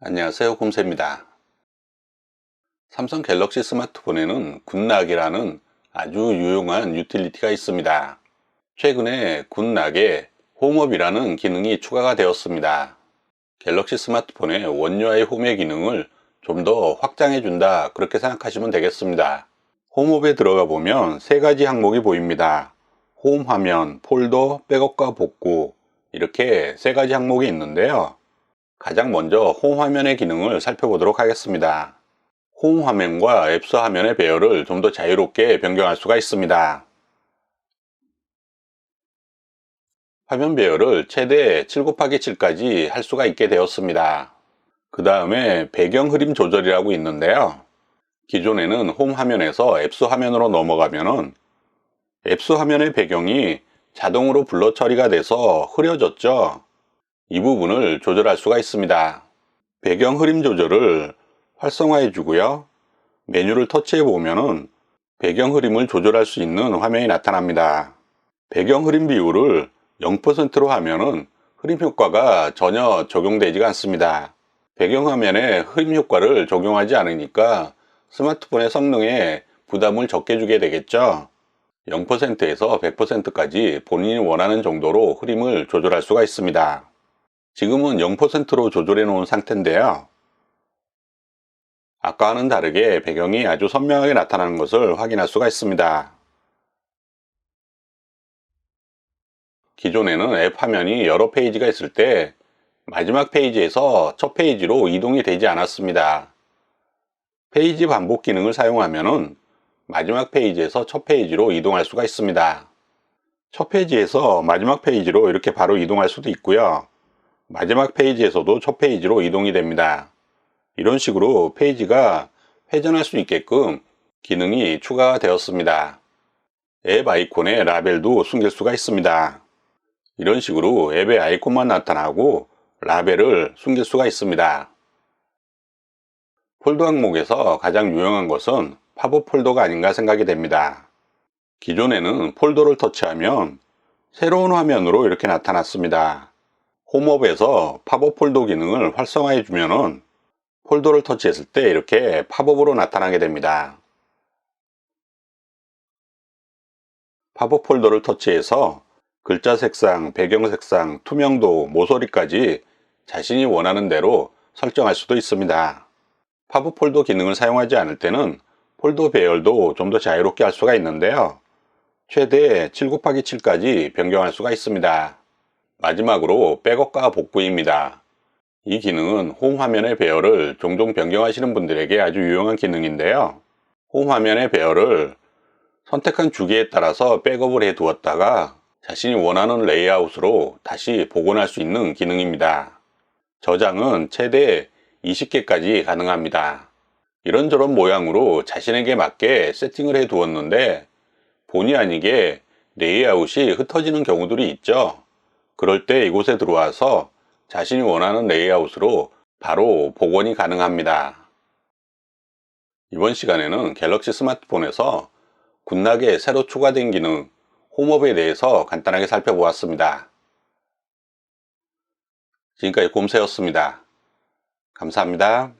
안녕하세요 곰새입니다. 삼성 갤럭시 스마트폰에는 굿락이라는 아주 유용한 유틸리티가 있습니다. 최근에 굿락에 홈업이라는 기능이 추가가 되었습니다. 갤럭시 스마트폰의 원UI 홈의 기능을 좀 더 확장해 준다 그렇게 생각하시면 되겠습니다. 홈업에 들어가 보면 세 가지 항목이 보입니다. 홈 화면, 폴더, 백업과 복구 이렇게 세 가지 항목이 있는데요 가장 먼저 홈 화면의 기능을 살펴보도록 하겠습니다. 홈 화면과 앱스 화면의 배열을 좀 더 자유롭게 변경할 수가 있습니다. 화면 배열을 최대 7 곱하기 7까지 할 수가 있게 되었습니다. 그 다음에 배경 흐림 조절이라고 있는데요. 기존에는 홈 화면에서 앱스 화면으로 넘어가면은 앱스 화면의 배경이 자동으로 블러 처리가 돼서 흐려졌죠. 이 부분을 조절할 수가 있습니다. 배경 흐림 조절을 활성화해 주고요. 메뉴를 터치해 보면은 배경 흐림을 조절할 수 있는 화면이 나타납니다. 배경 흐림 비율을 0%로 하면은 흐림 효과가 전혀 적용되지가 않습니다. 배경 화면에 흐림 효과를 적용하지 않으니까 스마트폰의 성능에 부담을 적게 주게 되겠죠. 0%에서 100%까지 본인이 원하는 정도로 흐림을 조절할 수가 있습니다. 지금은 0%로 조절해 놓은 상태인데요. 아까와는 다르게 배경이 아주 선명하게 나타나는 것을 확인할 수가 있습니다. 기존에는 앱 화면이 여러 페이지가 있을 때 마지막 페이지에서 첫 페이지로 이동이 되지 않았습니다. 페이지 반복 기능을 사용하면 마지막 페이지에서 첫 페이지로 이동할 수가 있습니다. 첫 페이지에서 마지막 페이지로 이렇게 바로 이동할 수도 있고요. 마지막 페이지에서도 첫 페이지로 이동이 됩니다. 이런 식으로 페이지가 회전할 수 있게끔 기능이 추가가 되었습니다. 앱 아이콘의 라벨도 숨길 수가 있습니다. 이런 식으로 앱의 아이콘만 나타나고 라벨을 숨길 수가 있습니다. 폴더 항목에서 가장 유용한 것은 팝업 폴더가 아닌가 생각이 됩니다. 기존에는 폴더를 터치하면 새로운 화면으로 이렇게 나타났습니다. 홈업에서 팝업 폴더 기능을 활성화해 주면은 폴더를 터치했을 때 이렇게 팝업으로 나타나게 됩니다. 팝업 폴더를 터치해서 글자 색상, 배경 색상, 투명도, 모서리까지 자신이 원하는 대로 설정할 수도 있습니다. 팝업 폴더 기능을 사용하지 않을 때는 폴더 배열도 좀 더 자유롭게 할 수가 있는데요. 최대 7 곱하기 7까지 변경할 수가 있습니다. 마지막으로 백업과 복구입니다. 이 기능은 홈 화면의 배열을 종종 변경하시는 분들에게 아주 유용한 기능인데요. 홈 화면의 배열을 선택한 주기에 따라서 백업을 해 두었다가 자신이 원하는 레이아웃으로 다시 복원할 수 있는 기능입니다. 저장은 최대 20개까지 가능합니다. 이런저런 모양으로 자신에게 맞게 세팅을 해 두었는데 본의 아니게 레이아웃이 흩어지는 경우들이 있죠. 그럴 때 이곳에 들어와서 자신이 원하는 레이아웃으로 바로 복원이 가능합니다. 이번 시간에는 갤럭시 스마트폰에서 굿나게 새로 추가된 기능 홈업에 대해서 간단하게 살펴보았습니다. 지금까지 곰새였습니다. 감사합니다.